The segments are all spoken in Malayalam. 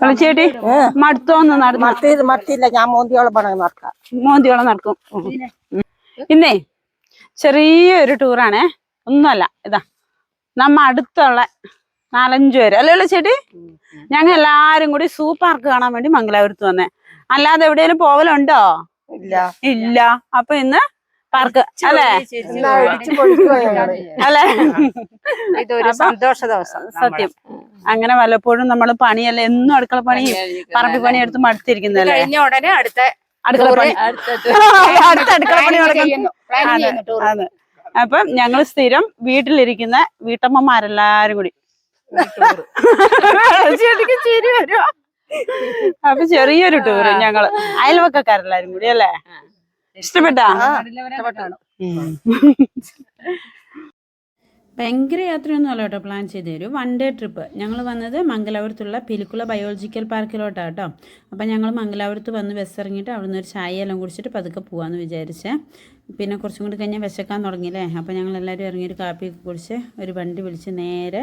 വെള്ളച്ചേട്ടി മടുത്തോന്ന് നടന്നു. മത്തിയില്ല ഞാൻ മോന്തിയോളം പണം നടക്കാം. മോന്തിയോളം നടക്കും. ഇന്നേ ചെറിയൊരു ടൂറാണേ. ഒന്നുമല്ല ഇതാ. നമ്മ അടുത്തുള്ള നാലഞ്ചു പേര്. അല്ലേ ചേട്ടി? ഞങ്ങൾ എല്ലാരും കൂടി സൂ പാർക്ക് കാണാൻ വേണ്ടി മംഗലാപുരത്ത് വന്നേ. അല്ലാതെ എവിടെയെങ്കിലും പോവലുണ്ടോ? ഇല്ല. ഇല്ല. അപ്പൊ ഇന്ന് പാർക്ക് അല്ലേ? എന്നാ ഇടിച്ചു പൊളിക്കുവാ അല്ലേ? ഇതൊരു സന്തോഷ ദിവസം സത്യം. അങ്ങനെ വല്ലപ്പോഴും നമ്മൾ പണിയല്ല? എന്നും അടുക്കള പണി പറമ്പി പണി എടുത്ത് മടുത്തിരിക്കുന്നല്ലേ കഴിഞ്ഞ ഉടനെ അടുത്ത അടുക്കള പണി. അടുത്ത അടുക്കള പണി അതെ, അപ്പം ഞങ്ങൾ സ്ഥിരം വീട്ടിലിരിക്കുന്ന വീട്ടമ്മമാരെല്ലാരും കൂടി. ചിരി അപ്പൊ ചെറിയൊരു ടൂറ് ഞങ്ങൾ. അയൽവക്കക്കാരെല്ലാരും കൂടി അല്ലേ? ഇഷ്ടപ്പെട്ടാ? ഭയങ്കര യാത്രയൊന്നും അല്ല കേട്ടോ പ്ലാൻ ചെയ്ത് തരും വൺ ഡേ ട്രിപ്പ് ഞങ്ങൾ വന്നത് മംഗലാപുരത്തുള്ള പിലിക്കുള ബയോളജിക്കൽ പാർക്കിലോട്ടാണ് കേട്ടോ. അപ്പം ഞങ്ങൾ മംഗലാപുരത്ത് വന്ന് ബസ് ഇറങ്ങിയിട്ട് നിന്ന് ഒരു ചായ എല്ലാം കുടിച്ചിട്ട് പതുക്കെ പോകാമെന്ന് വിചാരിച്ചേ. പിന്നെ കുറച്ചും കൂടി കഴിഞ്ഞാൽ വിശക്കാൻ തുടങ്ങിയില്ലേ? അപ്പം ഞങ്ങൾ എല്ലാവരും ഇറങ്ങിയൊരു കാപ്പിയൊക്കെ കുടിച്ച് ഒരു വണ്ടി വിളിച്ച് നേരെ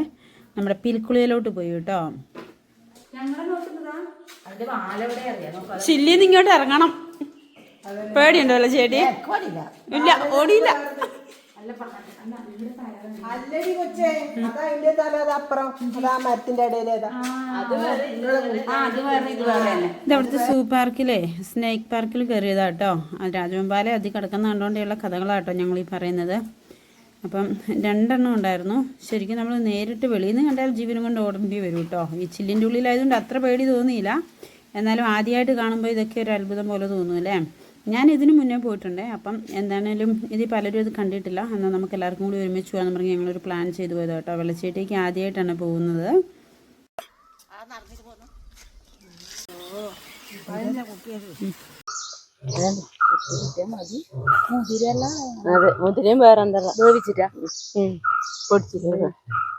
നമ്മുടെ പിലിക്കുളയിലോട്ട് പോയി കേട്ടോ. ചില്ലിന്ന് ഇങ്ങോട്ട് ഇറങ്ങണം. പേടിയുണ്ടോ അല്ലേ ചേട്ടി? ഇല്ല ഓടിയില്ല അല്ലടി കൊച്ചേ അതാ അതിന്റെ തല അത് അപ്പുറം. അതാ മരത്തിന്റെ ഇടയിലേതാ ഇത്. അവിടുത്തെ സൂ പാർക്കിലെ സ്നേക്ക് പാർക്കിൽ കയറിയതാ കേട്ടോ. രാജവെമ്പാലെ അതി കിടക്കുന്ന കണ്ടുകൊണ്ടുള്ള കഥകളാട്ടോ ഞങ്ങൾ ഈ പറയുന്നത്. അപ്പം രണ്ടെണ്ണം ഉണ്ടായിരുന്നു. ശരിക്കും നമ്മൾ നേരിട്ട് വെളിയിൽ നിന്ന് കണ്ടാൽ ജീവനും കൊണ്ട് ഓടേണ്ടി വരും കേട്ടോ. ഈ ചില്ലിന്റെ ഉള്ളിലായതുകൊണ്ട് അത്ര പേടി തോന്നിയില്ല. എന്നാലും ആദ്യമായിട്ട് കാണുമ്പോൾ ഇതൊക്കെ ഒരു അത്ഭുതം പോലെ തോന്നും അല്ലേ? ഞാൻ ഇതിനു മുന്നേ പോയിട്ടുണ്ട്. അപ്പം എന്താണേലും ഇത് പലരും ഇത് കണ്ടിട്ടില്ല. എന്നാൽ നമുക്ക് എല്ലാവർക്കും കൂടി ഒരുമിച്ച് പോകാന്ന് പറഞ്ഞ് ഞങ്ങളൊരു പ്ലാൻ ചെയ്തു പോയത് കേട്ടോ. വെള്ളച്ചേട്ടേക്ക് ആദ്യമായിട്ടാണ് പോകുന്നത്. അതെ മുതിരയും വേറെ എന്താ വേവിച്ചിട്ടാ പൊടിച്ചിട്ട്?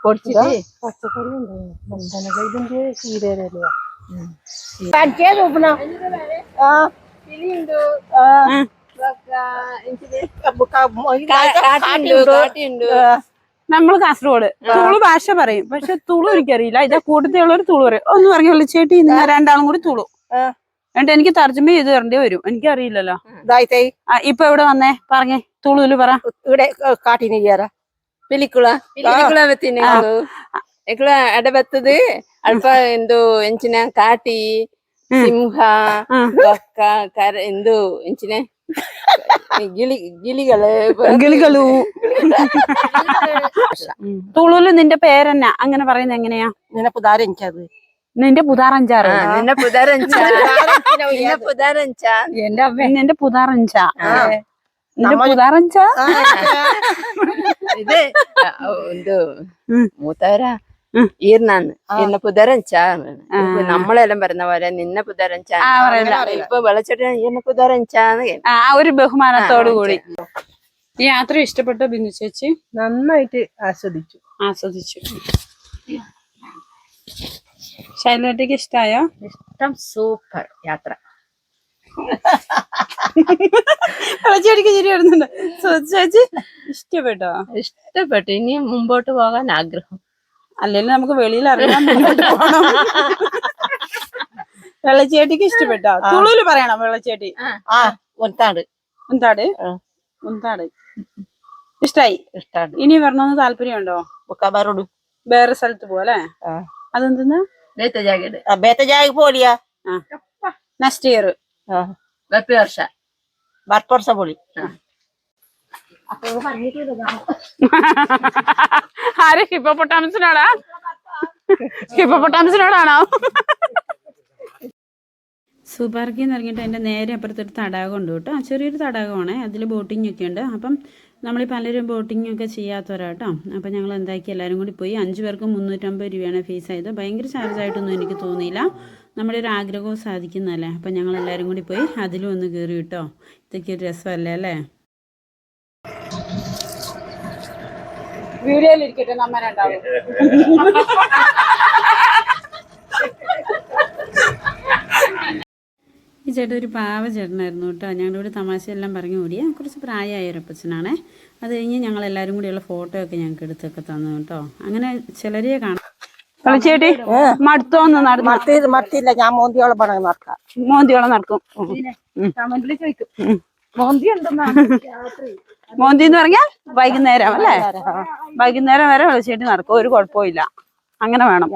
പൊടിച്ചിട്ട്? പച്ചക്കറി ഉണ്ടോ ഇതിന്റെ ചീരയിലല്ലേ കാണിക്കേ നോക്കണ ആ. ലിndo നമ്മൾ കാസർഗോഡ്. തുളു ഭാഷ പറയും. പക്ഷെ തുളു എനിക്കറിയില്ല. ഇതാ കൂട്ടത്തിലുള്ളവർ തുളു പറയും. ഒന്ന് പറഞ്ഞു വിളിച്ചേട്ടി ഇന്ന് രണ്ടാളും കൂടി തുളു. എന്നിട്ട് എനിക്ക് തർജമ ചെയ്ത് തരേണ്ടി വരും. എനിക്ക് അറിയില്ലല്ലോ ഇപ്പൊ എവിടെ വന്നേ? പറഞ്ഞേ. തുളുവിൽ പറ. ഇവിടെ കാട്ടിന് ചേരാ അല്പ എന്തോ? എഞ്ചിന കാട്ടി? ಸಿಂಹ ಬಕ್ಕ ಕರ ಎಂದು ಎಂಚಿನ ಗಿಳಿ ಗಿಳಿಗಳು ഗിളികളു തുളുവില് നിന്റെ പേരെന്നാ അങ്ങനെ പറയുന്നത് എങ്ങനെയാ ഇങ്ങനെ പുതാരം എനിക്കത് നിന്റെ പുതാറഞ്ചാറ് ನಿನ್ನ ಪುದಾರಂಚ ನಿನ್ನ ಪುದಾರಂಚ എന്റെ അമ്മ നിന്റെ പുതാറഞ്ച നിന്റെ പുതാറഞ്ച ಇದೆ ಒಂದು ഉം. മൂത്തവര ഉം. ഈർന്നാന്ന്. ഇന്ന് പുതരഞ്ചാന്ന് നമ്മളെല്ലാം പറയുന്ന പോലെ നിന്ന പുതരഞ്ചാ. ഇപ്പൊ വെള്ളച്ചെട്ടി ഇന്ന് പുതരഞ്ചാന്ന് ആ ഒരു ബഹുമാനത്തോടു കൂടി. ഈ യാത്ര ഇഷ്ടപ്പെട്ട ബിന്ദു ചേച്ചി? നന്നായിട്ട് ആസ്വദിച്ചു. ആസ്വദിച്ചു. ശൈലേട്ടക്ക് ഇഷ്ടായോ? ഇഷ്ടം സൂപ്പർ യാത്ര. ചേച്ചിക്ക് ശരി വരുന്നുണ്ട്. ചേച്ചി ഇഷ്ടപ്പെട്ടോ? ഇഷ്ടപ്പെട്ടു. ഇനി മുമ്പോട്ട് പോകാൻ ആഗ്രഹം. അല്ലെങ്കിൽ നമുക്ക് വെളിയിൽ അറിയാൻ മുന്നോട്ട് പോകണം വെള്ളച്ചേട്ടിക്ക് ഇഷ്ടപ്പെട്ടോ? തുളുവിൽ പറയണം വെള്ളച്ചേട്ടി? ഒന്താട് ഒന്താട് ഒന്താട് ഇഷ്ടായി? ഇഷ്ടാണ്. ഇനി വരണമെന്ന് താല്പര്യമുണ്ടോ? ബക്കാബാറോട് വേറെ സ്ഥലത്ത് പോലെ അതെന്തെന്ന്? ബേത്തജാഗ് പോലിയാ നെക്സ്റ്റ് ഇയർ വർഷ. വർഷ പോളി. ആര്? ഹിപ്പോപ്പൊട്ടാമസിനോടാ ഹിപ്പോപ്പൊട്ടാമസിനോടാണോ സൂ പാർക്കിൽ നിന്ന് ഇറങ്ങിയിട്ട് അതിന്റെ നേരെ അപ്പുറത്തൊരു തടാകം ഉണ്ട് കേട്ടോ. ചെറിയൊരു തടാകമാണ്. അതിൽ ബോട്ടിംഗ് ഒക്കെ ഉണ്ട് അപ്പം നമ്മൾ പലരും ബോട്ടിംഗ് ഒക്കെ ചെയ്യാത്തവരാ കേട്ടോ അപ്പം ഞങ്ങൾ എന്താക്കി? എല്ലാവരും കൂടി പോയി. അഞ്ച് പേർക്ക് മുന്നൂറ്റമ്പത് രൂപയാണ് ഫീസ് ആയത്. ഭയങ്കര ചാർജ് ആയിട്ടൊന്നും എനിക്ക് തോന്നിയില്ല. നമ്മുടെ ഒരു ആഗ്രഹവും സാധിക്കുന്നതല്ലേ? അപ്പം ഞങ്ങൾ എല്ലാവരും കൂടി പോയി അതിലും ഒന്ന് കയറി കേട്ടോ. ഇതൊക്കെ ഒരു രസമല്ലേ അല്ലേ? വീഡിയോയിൽ ഇരിക്കട്ടെ നമ്മ രണ്ടാളും. ഈ ചേട്ടൻ ഒരു പാവ ചേട്ടനായിരുന്നു കേട്ടോ. ഞങ്ങളുടെ ഒരു തമാശയെല്ലാം പറഞ്ഞു കൂടിയ കുറച്ച് പ്രായമായ ഒരു അപ്പച്ചനാണേ. അത് കഴിഞ്ഞ് ഞങ്ങൾ എല്ലാവരും കൂടിയുള്ള ഫോട്ടോ ഒക്കെ ഞങ്ങൾക്ക് എടുത്തൊക്കെ തന്നു കേട്ടോ. അങ്ങനെ ചിലരെ കാണാം. വിളിച്ചേട്ടി മടുത്തോന്ന് നടന്നു. മത്തി മത്തിയില്ല ഞാൻ മോന്തിയോളം പണം നടക്കാം. മോന്തിയോളം നടക്കും. കമന്റിൽ ചോദിക്കും. മോന്തി ഉണ്ടെന്നാ മോന്തി എന്ന് പറഞ്ഞാൽ വൈകുന്നേരം അല്ലേ? വൈകുന്നേരം വരെ വെളിച്ചേട്ടി നടക്കും. ഒരു കുഴപ്പമില്ല അങ്ങനെ വേണം.